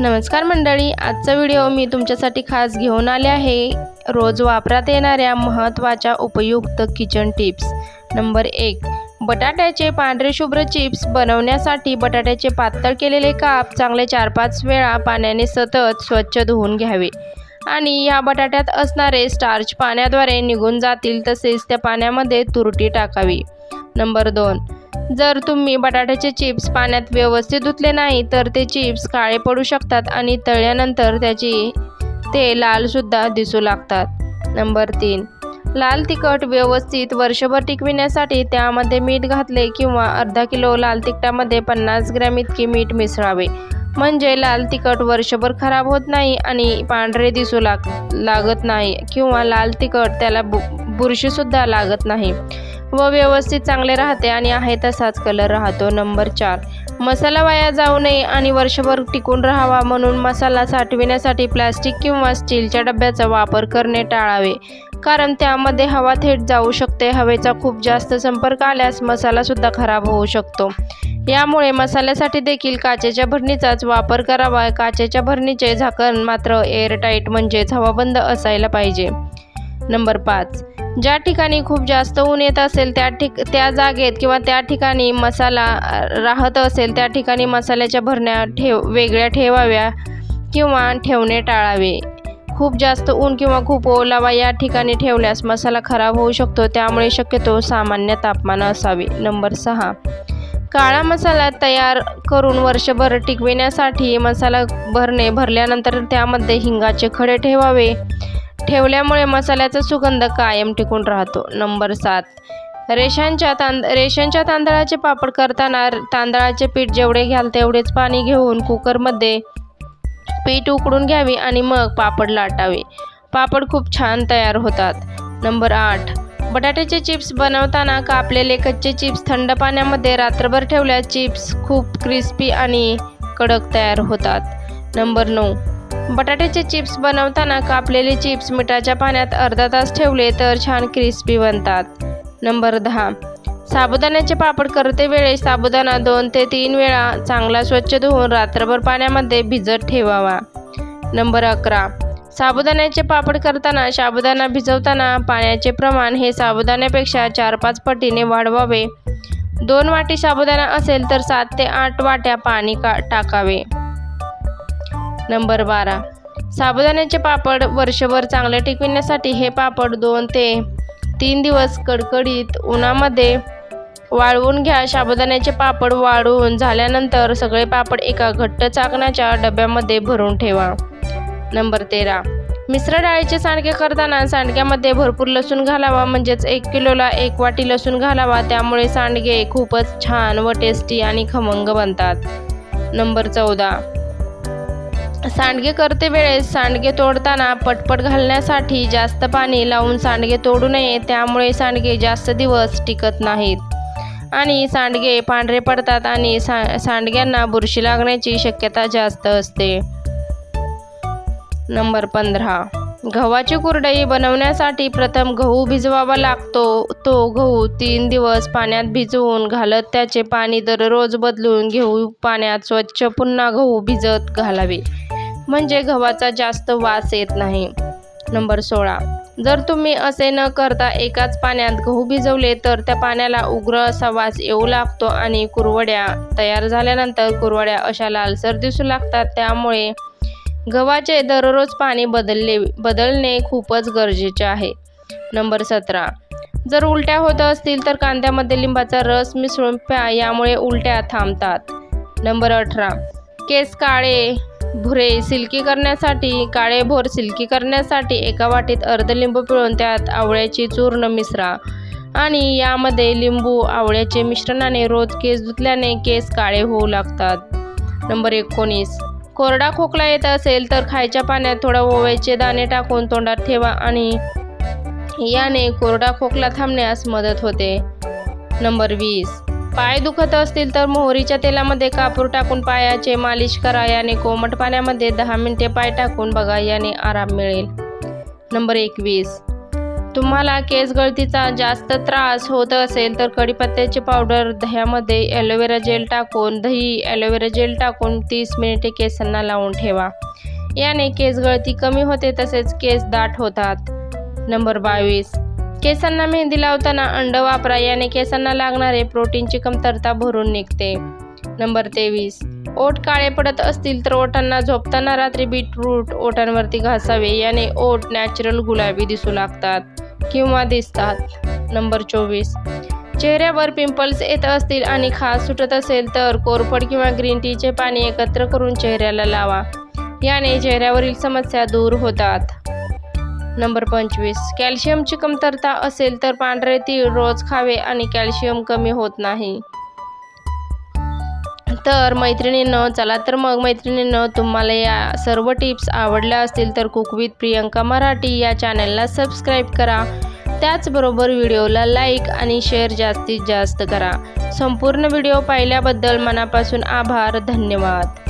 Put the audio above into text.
नमस्कार मंडळी आजचा व्हिडिओ मी तुमच्यासाठी खास घेऊन आले आहे. रोज वापरात येणाऱ्या महत्त्वाच्या उपयुक्त किचन टिप्स. नंबर एक बटाट्याचे पांढरे शुभ्र चिप्स बनवण्यासाठी बटाट्याचे पातळ केलेले काप चांगले चार पाच वेळा पाण्याने सतत स्वच्छ धुवून घ्यावे. आणि या बटाट्यात असणारे स्टार्च पाण्याद्वारे निघून जातील तसेच त्या पाण्यामध्ये तुरटी टाकावी. नंबर दोन जर तुम्ही बटाट्याचे चिप्स पाण्यात व्यवस्थित धुतले नाही तर ते चिप्स काळे पडू शकतात आणि तळल्यानंतर त्याची ते लालसुद्धा दिसू लागतात. नंबर तीन. लाल तिखट व्यवस्थित वर्षभर टिकविण्यासाठी त्यामध्ये मीठ घातले किंवा अर्धा किलो लाल तिखटामध्ये पन्नास ग्रॅम इतकी मीठ मिसळावे. म्हणजे लाल तिखट वर्षभर खराब होत नाही आणि पांढरे दिसू लाग लागत नाही किंवा लाल तिखट त्याला बु बुरशीसुद्धा लागत नाही. व व्यवस्थित चांगले राहते आणि आहे तसाच कलर राहतो. नंबर चार. मसाला वाया जाऊ नये आणि वर्षभर टिकून राहावा म्हणून मसाला साठविण्यासाठी प्लॅस्टिक किंवा स्टीलच्या डब्याचा वापर करणे टाळावे. कारण त्यामध्ये हवा थेट जाऊ शकते. हवेचा खूप जास्त संपर्क आल्यास मसालासुद्धा खराब होऊ शकतो. यामुळे मसाल्यासाठी देखील काचेच्या भरणीचाच वापर करावा. काचेच्या भरणीचे झाकण मात्र एअरटाईट म्हणजेच हवाबंद असायला पाहिजे. नंबर पाच. ज्या ठिकाणी खूप जास्त ऊन येत असेल त्या ठिक त्या जागेत किंवा त्या ठिकाणी मसाला राहत असेल त्या ठिकाणी मसाल्याच्या भरण्या ठेव वेगळ्या ठेवाव्या किंवा ठेवणे टाळावे. खूप जास्त ऊन किंवा खूप ओलावा या ठिकाणी ठेवल्यास मसाला खराब होऊ शकतो त्यामुळे शक्यतो सामान्य तापमान असावे. नंबर सहा. काळा मसाला तयार करून वर्षभर टिकविण्यासाठी मसाला भरणे भरल्यानंतर त्यामध्ये हिंगाचे खडे ठेवावे. ठेवल्यामुळे मसाल्याचा सुगंध कायम टिकून राहतो. नंबर सात. रेशांच्या तांद रेशांच्या तांदळाचे पापड करताना तांदळाचे पीठ जेवढे घ्याल तेवढेच पाणी घेऊन कुकरमध्ये पीठ उकडून घ्यावे आणि मग पापड लाटावे. पापड खूप छान तयार होतात. नंबर आठ. बटाट्याचे चिप्स बनवताना कापलेले कच्चे चिप्स थंड पाण्यामध्ये रात्रभर ठेवल्यास चिप्स खूप क्रिस्पी आणि कडक तयार होतात. नंबर नऊ. बटाट्याचे चिप्स बनवताना कापलेले चिप्स मिठाच्या पाण्यात अर्धा तास ठेवले तर छान क्रिस्पी बनतात. नंबर दहा. साबुदाण्याचे पापड करते वेळेस साबुदाणा दोन ते तीन वेळा चांगला स्वच्छ धुवून रात्रभर पाण्यामध्ये भिजत ठेवावा. नंबर अकरा. साबुदाण्याचे पापड करताना साबुदाणा भिजवताना पाण्याचे प्रमाण हे साबुदाण्यापेक्षा चार पाच पटीने वाढवावे. दोन वाटी साबुदाणा असेल तर सात ते आठ वाट्या पाणी का टाकावे. नंबर बारा. साबुदाण्याचे पापड वर्षभर चांगले टिकविण्यासाठी हे पापड दोन ते तीन दिवस कडकडीत उन्हामध्ये वाळवून घ्या. साबुदाण्याचे पापड वाळवून झाल्यानंतर सगळे पापड एका घट्ट चाकण्याच्या डब्यामध्ये भरून ठेवा. नंबर तेरा. मिश्र डाळीचे सांडगे करताना सांडग्यामध्ये भरपूर लसूण घालावा म्हणजेच एक किलोला एक वाटी लसूण घालावा. त्यामुळे सांडगे खूपच छान व टेस्टी आणि खमंग बनतात. नंबर चौदा. सांडगे करते वेळेस सांडगे तोडताना पटपट घालण्यासाठी जास्त पाणी लावून सांडगे तोडू नये त्यामुळे सांडगे जास्त दिवस टिकत नाहीत. आणि सांडगे पांढरे पडतात आणि सा सांडग्यांना बुरशी लागण्याची शक्यता जास्त असते. नंबर पंधरा. गव्हाची कुरडई बनवण्यासाठी प्रथम गहू भिजवावा लागतो. तो गहू तीन दिवस पाण्यात भिजवून घालत त्याचे पाणी दररोज बदलून घेऊ पाण्यात स्वच्छ पुन्हा गहू भिजत घालावे. म्हणजे गव्हाचा जास्त वास येत नाही. नंबर सोळा. जर तुम्ही असे न करता एकाच पाण्यात गहू भिजवले तर त्या पाण्याला उग्र असा वास येऊ लागतो आणि कुरवड्या तयार झाल्यानंतर कुरवड्या अशा लालसर दिसू लागतात. त्यामुळे गव्हाचे दररोज पाणी बदलले बदलणे खूपच गरजेचे आहे. नंबर सतरा. जर उलट्या होत असतील तर कांद्यामध्ये लिंबाचा रस मिसळून प्या यामुळे उलट्या थांबतात. नंबर अठरा. केस काळे भुरे सिल्की करण्यासाठी काळे भोर सिल्की करण्यासाठी एका वाटीत अर्ध लिंबू पिळून त्यात आवळ्याची चूर्ण मिसळा आणि यामध्ये लिंबू आवळ्याचे मिश्रणाने रोज केस धुतल्याने केस काळे होऊ लागतात. नंबर एकोणीस. कोरडा खोकला येत असेल तर खायच्या पाण्यात थोडा ओव्याचे दाणे टाकून तोंडात ठेवा आणि याने कोरडा खोकला थांबण्यास मदत होते. नंबर वीस. पाय दुखत असतील तर मोहरीच्या तेलामध्ये कापूर टाकून पायाचे मालिश करा. याने कोमट पाण्यामध्ये दहा मिनिटे पाय टाकून बघा याने आराम मिळेल. नंबर एकवीस. तुम्हाला केस गळतीचा जास्त त्रास होत असेल तर कढीपत्त्याची पावडर दह्यामध्ये ॲलोवेरा जेल टाकून दही ॲलोवेरा जेल टाकून तीस मिनिटे केसांना लावून ठेवा. याने केस गळती कमी होते तसेच केस दाट होतात. नंबर बावीस. केसांना मेहंदी लावताना अंड वापरा याने केसांना लागणारे प्रोटीनची कमतरता भरून निघते. नंबर तेवीस. ओठ काळे पडत असतील तर ओठांना झोपताना रात्री बीटरूट ओठांवरती घासावे याने ओठ नॅचरल गुलाबी दिसू लागतात किंवा दिसतात. नंबर चोवीस. चेहऱ्यावर पिंपल्स येत असतील आणि खास सुटत असेल तर कोरफड किंवा ग्रीन टीचे पाणी एकत्र करून चेहऱ्याला लावा. याने चेहऱ्यावरील समस्या दूर होतात. नंबर पंचवीस. कॅल्शियमची कमतरता असेल तर पांढरे तीळ रोज खावे आणि कॅल्शियम कमी होत नाही. तर मैत्रिणींनो चला तर मग मैत्रिणींनो तुम्हाला या सर्व टिप्स आवडल्या असतील तर कुक विथ प्रियंका मराठी या चॅनलला सबस्क्राईब करा. त्याचबरोबर व्हिडिओला लाईक आणि शेअर जास्तीत जास्त करा. संपूर्ण व्हिडिओ पाहिल्याबद्दल मनापासून आभार धन्यवाद.